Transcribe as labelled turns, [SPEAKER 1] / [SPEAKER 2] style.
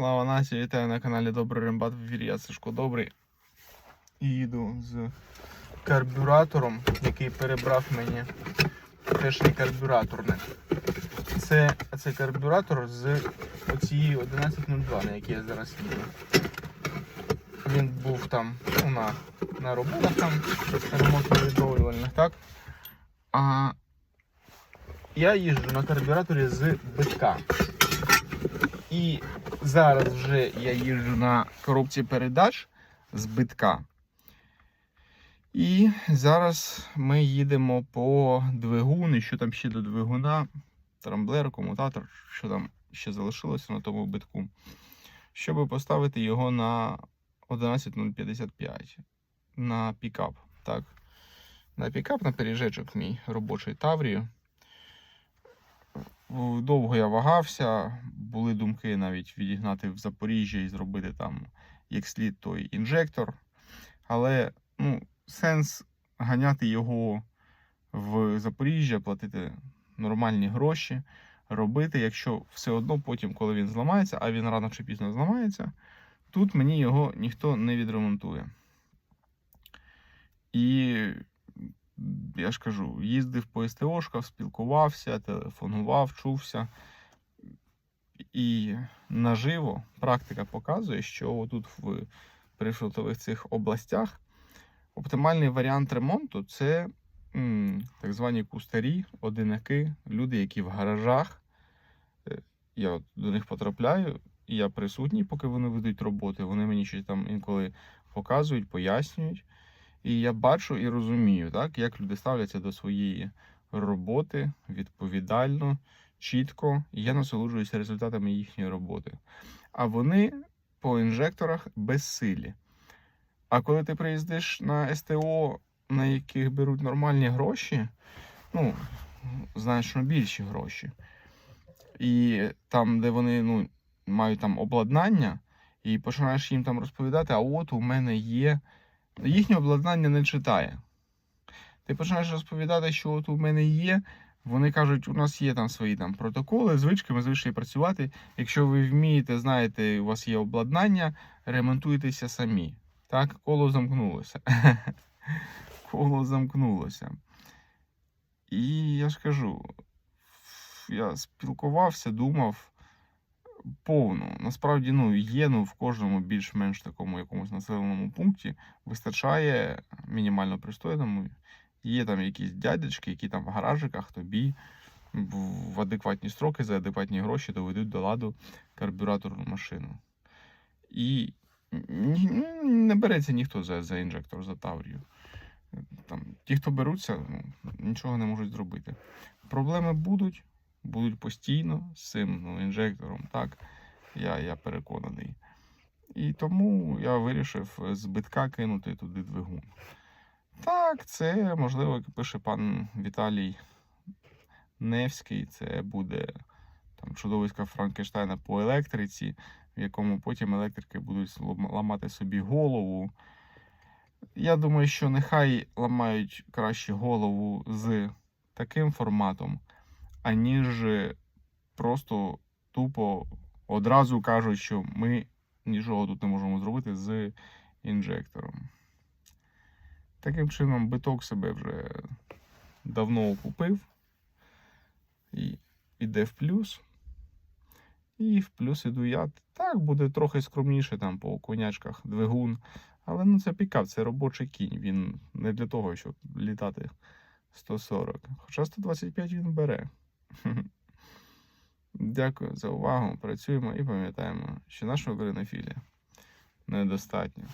[SPEAKER 1] Слава нації, вітаю на каналі Добрий Рембат в ефірі. Я Сашко Добрий. І їду з карбюратором, який перебрав мені теж карбюраторник. Це, це карбюратор з оцієї 1102, на якій я зараз їду. Він був там ну, на, на роботах там ремонтно-відновлювальних, так? А я їжджу на карбюраторі з битка. І зараз вже я їжджу на коробці передач з битка. І зараз ми їдемо по двигун, і що там ще до двигуна, трамблер, комутатор, що там ще залишилося на тому битку, щоб поставити його на 11055 на пікап. Так. На пікап, на пережечок мій робочий Таврію. Довго я вагався, були думки навіть відігнати в Запоріжжя і зробити там як слід той інжектор. Але ну, сенс ганяти його в Запоріжжя, платити нормальні гроші, робити, якщо все одно потім, коли він зламається, а він рано чи пізно зламається, тут мені його ніхто не відремонтує. І я ж кажу, їздив по СТОшках, спілкувався, телефонував, чувся. І наживо практика показує, що тут в прифронтових цих областях оптимальний варіант ремонту це так звані кустарі, одинаки, люди, які в гаражах. Е, Я до них потрапляю, і я присутній, поки вони ведуть роботи. Вони мені щось там інколи показують, пояснюють. І я бачу і розумію, так, як люди ставляться до своєї роботи відповідально, чітко, і я насолоджуюся результатами їхньої роботи. А вони по інжекторах безсилі. А коли ти приїздиш на СТО, на яких беруть нормальні гроші, ну, значно більші гроші. І там, де вони ну, мають там обладнання, і починаєш їм там розповідати, а от у мене є їхнє обладнання не читає. Ти починаєш розповідати, що от у мене є. Вони кажуть, у нас є там свої там протоколи, звички, ми звичайно працювати. Якщо ви вмієте, знаєте, у вас є обладнання, ремонтуйтеся самі. Так, коло замкнулося. коло замкнулося. І я ж кажу, я спілкувався, думав повну. Насправді, ну, є ну, в кожному більш-менш такому якомусь населеному пункті вистачає мінімально пристойному. Є там якісь дядечки, які там в гаражиках тобі в адекватні строки за адекватні гроші доведуть до ладу карбюраторну машину. І не береться ніхто за, за інжектор, за Таврію. Там, ті, хто беруться, ну, нічого не можуть зробити. Проблеми будуть, будуть постійно з цим ну, інжектором. Так, я, я переконаний. І тому я вирішив з битка кинути туди двигун. Так, це можливо, як пише пан Віталій Невський, це буде там чудовиська Франкенштейна по електриці, в якому потім електрики будуть ламати собі голову. Я думаю, що нехай ламають краще голову з таким форматом, аніж просто тупо одразу кажуть, що ми нічого тут не можемо зробити з інжектором. Таким чином, биток себе вже давно окупив і йде в плюс. І в плюс іду я. Так, буде трохи скромніше там по конячках двигун. Але ну це пікап, це робочий кінь. Він не для того, щоб літати 140. Хоча 125 він бере. Дякую за увагу. Працюємо і пам'ятаємо, що нашого гринофілія недостатньо.